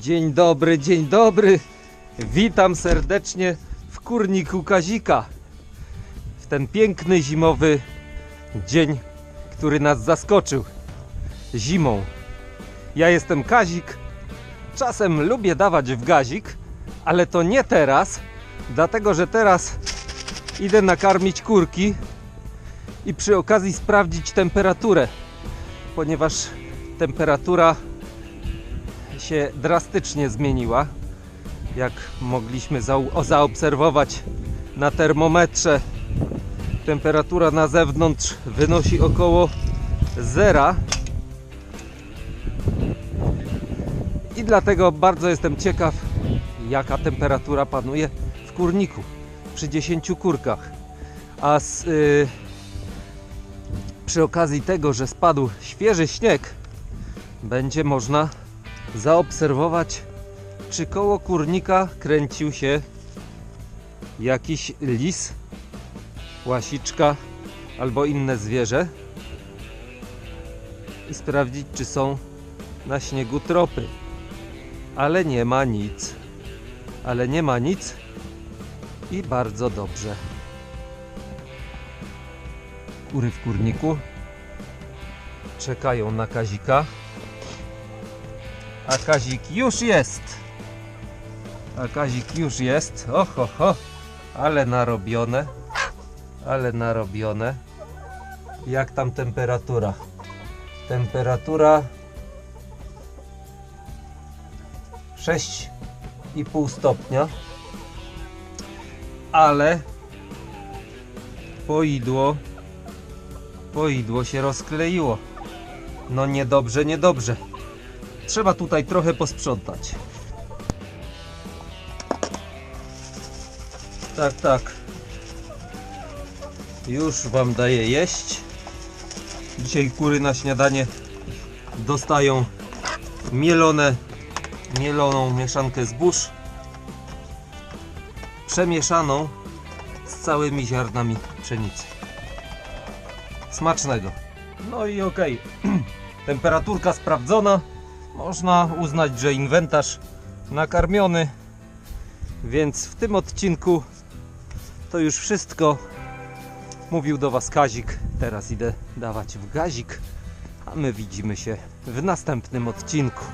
Dzień dobry, dzień dobry. Witam serdecznie w kurniku Kazika. W ten piękny zimowy dzień, który nas zaskoczył. Zimą. Ja jestem Kazik. Czasem lubię dawać w gazik, ale to nie teraz, dlatego że teraz idę nakarmić kurki i przy okazji sprawdzić temperaturę, ponieważ temperatura się drastycznie zmieniła. Jak mogliśmy zaobserwować na termometrze, temperatura na zewnątrz wynosi około zera. I dlatego bardzo jestem ciekaw, jaka temperatura panuje w kurniku przy 10 kurkach. A z, y, przy okazji tego, że spadł świeży śnieg, będzie można zaobserwować, czy koło kurnika kręcił się jakiś lis, łasiczka albo inne zwierzę i sprawdzić, czy są na śniegu tropy. Ale nie ma nic. Ale nie ma nic i bardzo dobrze. Kury w kurniku czekają na Kazika. A Kazik już jest. A Kazik już jest. Oho, ho. Ale narobione. Ale narobione. Jak tam temperatura? Temperatura 6,5 stopnia. Ale poidło poidło się rozkleiło. No niedobrze, niedobrze. Trzeba tutaj trochę posprzątać. Tak, tak. Już Wam daję jeść. Dzisiaj kury na śniadanie dostają mielone, mieloną mieszankę zbóż. Przemieszaną z całymi ziarnami pszenicy. Smacznego. No i okej. Temperaturka sprawdzona. Można uznać, że inwentarz nakarmiony. Więc w tym odcinku to już wszystko. Mówił do Was Kazik. Teraz idę dawać w gazik. A my widzimy się w następnym odcinku.